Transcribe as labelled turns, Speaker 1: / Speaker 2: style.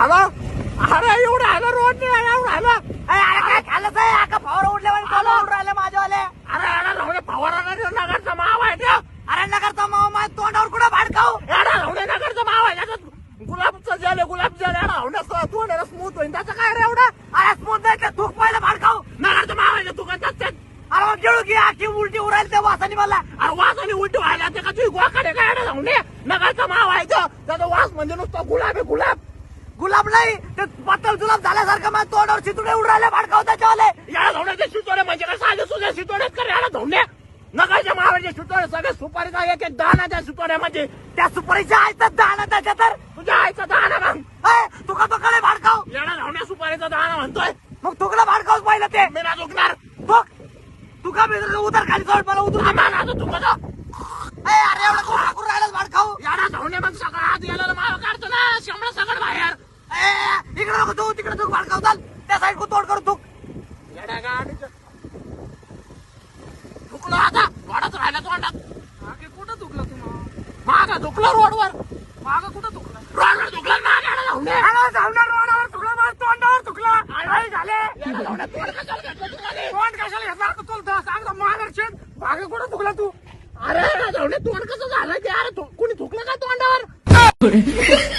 Speaker 1: Hello अरे एवढं hello road नाही एवढं हॅलो
Speaker 2: अरे अरे काय खाल्लं साहेब आका फवारा उडल्यावर चालू उडून राहिले माझ्यावाले.
Speaker 1: अरे अरे राहणे फवारा नगरचा माव आहे
Speaker 2: अरे नगरचा मामा माझ्या तोंडावर कुठं भाडकाऊ
Speaker 1: एवढा राहणे नगरचा माव आहे. त्याच्यात गुलाबचं झालं गुलाब झालं एवढा राहण्याचं तोंडाला स्मूथ होईल. त्याचं काय रे एवढं?
Speaker 2: अरे स्मूथ नाही ते थूक पाहिलं भाडकाऊ
Speaker 1: नगरचं माव आहे तू
Speaker 2: अरे मग गिळू की आखी उलटी उरायला त्या वासाने मला.
Speaker 1: अरे वास आणि उलटी व्हायला ते का तुझी गोकडे काय एवढं राहणे नगरचा माव आहे त्याचा वास म्हणजे नुसतं गुलाब आहे गुलाब.
Speaker 2: गुलाब नाही ते पातळ जुलाब झाल्यासारखं माझ्या तोंडावर चितुडे उडून राहिले भाडकाऊ त्याच्यावाले.
Speaker 1: याला धवण्याचे शितोडे म्हणजे काय? साधे सुद्धा कर याला धवणे नगाच्या मावाचे शितोडे सगळे सुपारीचा एक एक दाना त्या शितोड्यामध्ये
Speaker 2: त्या सुपारीच्या आयतात दाणा त्याच्या तर.
Speaker 1: तुझ्या आईचा दाना मग
Speaker 2: तुका तो कडे भाडकाऊ
Speaker 1: याला धावण्या सुपारीचा दाना म्हणतोय.
Speaker 2: मग तुकला भाडकाऊच पाहिलं ते?
Speaker 1: मी ना झुकणार.
Speaker 2: तुक तुका बी उतर खाली सोड मला उतर
Speaker 1: आम्हाला आता तू कसं
Speaker 2: अय, अरे एवढं कोणा करून राहिलं भाडकाऊ
Speaker 1: याला धावणे मग सगळं आत गेलेलं माव काढतो ना शंभर सगळं बाहेर
Speaker 2: अय, इकडे नको तू तिकडे तू भाडकाऊ चाल. त्या साईड को तोड करू तू.
Speaker 1: धुकलो आता वाढत राहिला तोंडात.
Speaker 3: मागे कुठं दुखलं तुम्हाला?
Speaker 1: मागा धुकलो रोडवर.
Speaker 3: मागं कुठं दुखलं?
Speaker 1: रोडवर धुकलं मागा
Speaker 2: धावणार रोडावर तुकला माझ्या तोंडावर तुकला
Speaker 1: आई झाले? तोंड कशाला घेतलं तू
Speaker 3: तुला सांगतो महादर्शन मागे कुठं दुखला तू?
Speaker 1: अरे धावणे तोंड कसं झालं ते? अरे तू- कुणी थुकलं का तोंडावर?